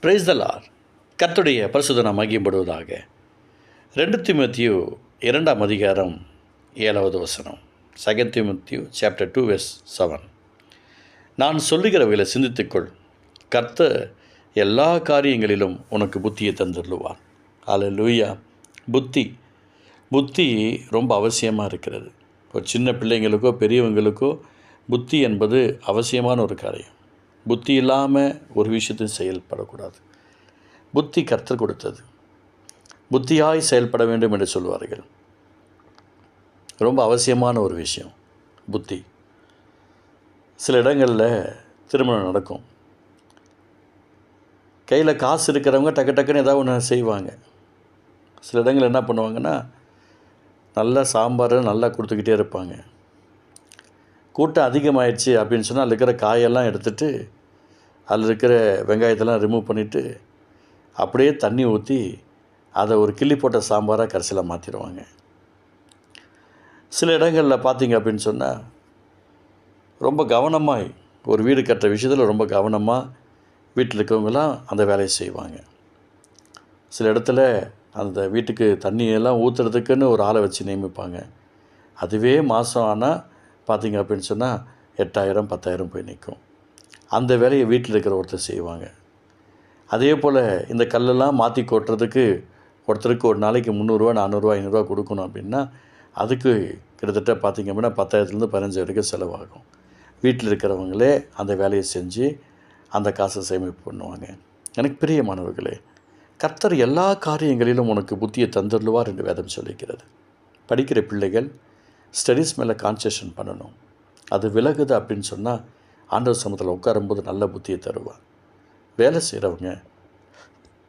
Praise the லார் கர்த்தருடைய பரிசுத்த ரெண்டு திமுத்தியு இரண்டாம் அதிகாரம் ஏழாவது வசனம். Second Timothy chapter two verse seven நான் சொல்லுகிறவைகளை சிந்தித்துக்கொள். கர்த்த எல்லா காரியங்களிலும் உனக்கு புத்தியை தந்துள்ளுவார். லூயா புத்தி. புத்தி ரொம்ப அவசியமாக இருக்கிறது. ஒரு சின்ன பிள்ளைங்களுக்கோ பெரியவங்களுக்கோ புத்தி என்பது அவசியமான ஒரு காரியம். புத்தி இல்லாமல் ஒரு விஷயத்தையும் செயல்படக்கூடாது. புத்தி கர்த்தர் கொடுத்தது. புத்தியாய் செயல்பட வேண்டும் என்று சொல்வார்கள். ரொம்ப அவசியமான ஒரு விஷயம் புத்தி. சில இடங்களில் திருமணம் நடக்கும். கையில் காசு இருக்கிறவங்க டக்கு டக்குன்னு ஏதாவது ஒன்று செய்வாங்க. சில இடங்கள் என்ன பண்ணுவாங்கன்னா நல்லா சாம்பார் நல்லா கொடுத்துக்கிட்டே இருப்பாங்க. கூட்டம் அதிகமாயிடுச்சு அப்படின்னு சொன்னால் அதில் இருக்கிற காயெல்லாம் எடுத்துகிட்டு அதில் இருக்கிற வெங்காயத்தெல்லாம் ரிமூவ் பண்ணிவிட்டு அப்படியே தண்ணி ஊற்றி அதை ஒரு கிள்ளி போட்ட சாம்பாராக கடைசியில் மாற்றிடுவாங்க சில இடங்களில் பார்த்தீங்க அப்படின்னு சொன்னால் ரொம்ப கவனமாக ஒரு வீடு கட்டுற விஷயத்தில் ரொம்ப கவனமாக வீட்டில் இருக்கவங்களாம் அந்த வேலையை செய்வாங்க. சில இடத்துல அந்த வீட்டுக்கு தண்ணியெல்லாம் ஊற்றுறதுக்குன்னு ஒரு ஆளை வச்சு நியமிப்பாங்க. அதுவே மாதம் ஆனால் பார்த்தீங்க அப்படின்னு சொன்னால் எட்டாயிரம் பத்தாயிரம் போய் நிற்கும் அந்த வேலையை வீட்டில் இருக்கிற ஒருத்தர் செய்வாங்க. அதே போல் இந்த கல்லெல்லாம் மாற்றி கொட்டுறதுக்கு ஒருத்தருக்கு ஒரு நாளைக்கு முந்நூறுரூவா நானூறுரூவா ஐநூறுரூவா கொடுக்கணும் அப்படின்னா அதுக்கு கிட்டத்தட்ட பார்த்திங்க அப்படின்னா பத்தாயிரத்துலேருந்து பதினஞ்சு வரைக்கும் செலவாகும். வீட்டில் இருக்கிறவங்களே அந்த வேலையை செஞ்சு அந்த காசை சேமிப்பு பண்ணுவாங்க. எனக்கு பிரியமானவர்களே கர்த்தர் எல்லா காரியங்களிலும் உனக்கு புத்தியை தந்துள்ளுவார் என்று வேதம் சொல்லிக்கிறது. படிக்கிற பிள்ளைகள் ஸ்டடீஸ் மேலே கான்சன்ட்ரேஷன் பண்ணணும். அது விலகுது அப்படின்னு சொன்னால் ஆண்டவர் சமத்தில் உட்காரும்போது நல்ல புத்தியை தருவார். வேலை செய்கிறவங்க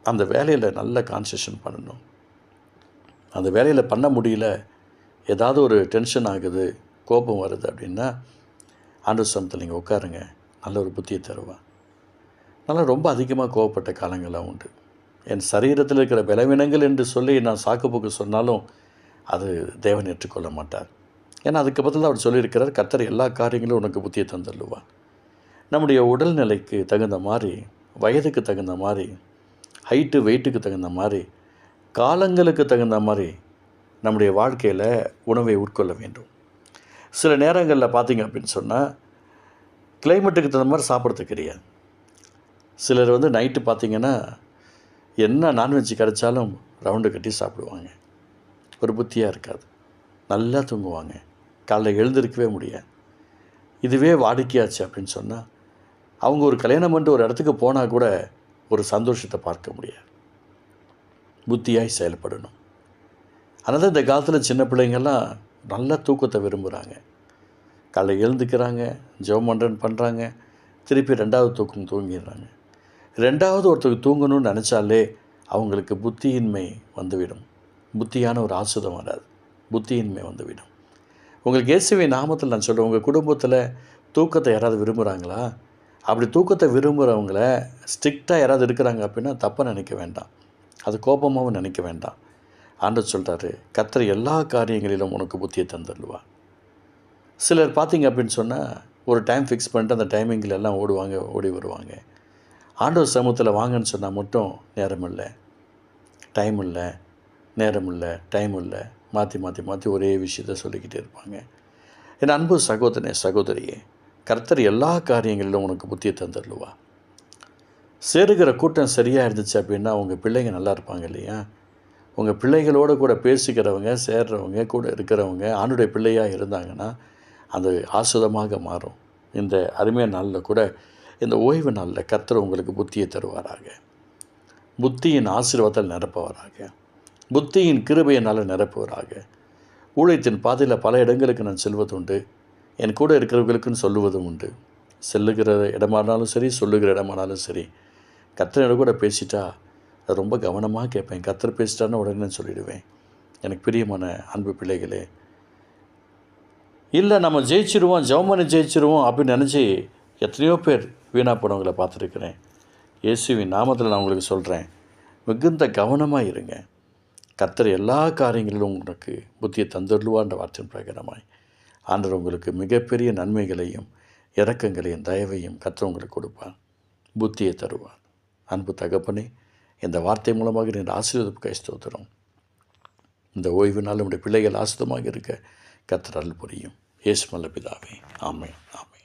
அந்த வேலையில் நல்ல கான்சன்ட்ரேஷன் பண்ணணும். அந்த வேலையில் பண்ண முடியல ஏதாவது ஒரு டென்ஷன் ஆகுது கோபம் வருது அப்படின்னா ஆண்டவர் சமத்தில் நீங்கள் உட்காருங்க நல்ல ஒரு புத்தியை தருவார். நல்லா ரொம்ப அதிகமாக கோவப்பட்ட காலங்கள்லாம் உண்டு. என் சரீரத்தில் இருக்கிற பலவீனங்கள் என்று சொல்லி நான் சாக்குப்போக்கு சொன்னாலும் அது தேவன் ஏற்றுக்கொள்ள மாட்டார். ஏன்னா அதுக்கு பதில் அவர் சொல்லியிருக்கிறார் கத்தர் எல்லா காரியங்களும் உனக்கு புத்தியை தந்துள்ளுவார். நம்முடைய உடல்நிலைக்கு தகுந்த மாதிரி வயதுக்கு தகுந்த மாதிரி ஹைட்டு வெயிட்டுக்கு தகுந்த மாதிரி காலங்களுக்கு தகுந்த மாதிரி நம்முடைய வாழ்க்கையில் உணவை உட்கொள்ள வேண்டும். சில நேரங்களில் பார்த்திங்க அப்படின்னு சொன்னால் கிளைமேட்டுக்கு தகுந்த மாதிரி சாப்பிட்றது கிடையாது. சிலர் வந்து நைட்டு பார்த்தீங்கன்னா என்ன நான்வெஜ் கிடைச்சாலும் ரவுண்டு கட்டி சாப்பிடுவாங்க. ஒரு புத்தியாக இருக்காது. நல்லா தூங்குவாங்க. காலைல எழுந்திருக்கவே முடியாது. இதுவே வாடிக்கையாச்சு அப்படின்னு சொன்னால் அவங்க ஒரு கல்யாணம் பண்ணிட்டு ஒரு இடத்துக்கு போனால் கூட ஒரு சந்தோஷத்தை பார்க்க முடியாது. புத்தியாய் செயல்படணும். அதனால் இந்த காலத்தில் சின்ன பிள்ளைங்கள்லாம் நல்ல தூக்கத்தை விரும்புகிறாங்க காலை எழுந்துக்கிறாங்க ஜெவமண்டன் பண்ணுறாங்க திருப்பி ரெண்டாவது தூக்கம் தூங்கிடுறாங்க. ரெண்டாவது ஒருத்தருக்கு தூங்கணும்னு நினச்சாலே அவங்களுக்கு புத்தியின்மை வந்துவிடும். புத்தியான ஒரு ஆசுதம் வராது. புத்தியின்மை வந்துவிடும். உங்களுக்கு இயேசுவை நாமத்தில் நான் சொல்கிறேன் உங்கள் குடும்பத்தில் தூக்கத்தை யாராவது விரும்புகிறாங்களா அப்படி தூக்கத்தை விரும்புகிறவங்கள ஸ்ட்ரிக்டாக யாராவது இருக்கிறாங்க அப்படின்னா தப்பாக நினைக்க வேண்டாம். அது கோபமாகவும் நினைக்க வேண்டாம். ஆண்டவர் சொல்கிறாரு கத்திர எல்லா காரியங்களிலும் உனக்கு புத்தியை தந்துடுவா சிலர் பார்த்தீங்க அப்படின்னு சொன்னால் ஒரு டைம் ஃபிக்ஸ் பண்ணிட்டு அந்த டைமிங்கில் எல்லாம் ஓடுவாங்க ஓடி வருவாங்க. ஆண்டவர் சமூகத்தில் வாங்கன்னு சொன்னால் மட்டும் நேரம் இல்லை டைம் இல்லை நேரம் இல்லை டைம் இல்லை. மாற்றி மாற்றி மாற்றி ஒரே விஷயத்த சொல்லிக்கிட்டே இருப்பாங்க. என் அன்பு சகோதரனே சகோதரியே கர்த்தர் எல்லா காரியங்களிலும் உனக்கு புத்தியை தந்துடலுவா சேருகிற கூட்டம் சரியாக இருந்துச்சு அப்படின்னா உங்கள் பிள்ளைங்க நல்லா இருப்பாங்க இல்லையா? உங்கள் பிள்ளைகளோடு கூட பேசிக்கிறவங்க சேர்றவங்க கூட இருக்கிறவங்க ஆணுடைய பிள்ளையாக இருந்தாங்கன்னா அது ஆசுதமாக மாறும். இந்த அருமையான நாளில் கூட இந்த ஓய்வு நாளில் கர்த்தர் உங்களுக்கு புத்தியை தருவாராக. புத்தியின் ஆசீர்வாதத்தில் நிரப்புவாராக. புத்தியின் கிருபையினால் நிரப்புவராக. ஊழியத்தின் பாதையில் பல இடங்களுக்கு நான் செல்வதுண்டு. என் கூட இருக்கிறவர்களுக்குன்னு சொல்லுவதும் உண்டு. செல்லுகிற இடமானாலும் சரி சொல்லுகிற இடமானாலும் சரி. கத்திர கூட பேசிட்டா அது ரொம்ப கவனமாக கேட்பேன். கத்திர பேசிட்டான்னு உடனே சொல்லிடுவேன். எனக்கு பிரியமான அன்பு பிள்ளைகளே இல்லை நம்ம ஜெயிச்சிருவோம் ஜெவமனி ஜெயிச்சிருவோம் அப்படின்னு நினச்சி எத்தனையோ பேர் வீணாக போனவங்களை பார்த்துருக்குறேன். இயேசுவின் நாமத்தில் நான் உங்களுக்கு சொல்கிறேன் மிகுந்த கவனமாக இருங்க. கர்த்தர் எல்லா காரியங்களிலும் உனக்கு புத்தியை தந்துடுவான்ற வார்த்தையின் பிரகாரமாய். ஆண்டவர் உங்களுக்கு மிகப்பெரிய நன்மைகளையும் இறக்கங்களையும் தயவையும் கற்றவங்களுக்கு உங்களுக்கு கொடுப்பார். புத்தியை தருவார். அன்பு தகப்பனே இந்த வார்த்தை மூலமாக நீங்கள் ஆசீர்வதிப்பு ஸ்தோத்திரம். இந்த ஓய்வு நாள் நம்முடைய பிள்ளைகள் ஆசிதமாக இருக்க கத்தரல் புரியும். ஏசுமல்ல பிதாவே. ஆமை ஆமை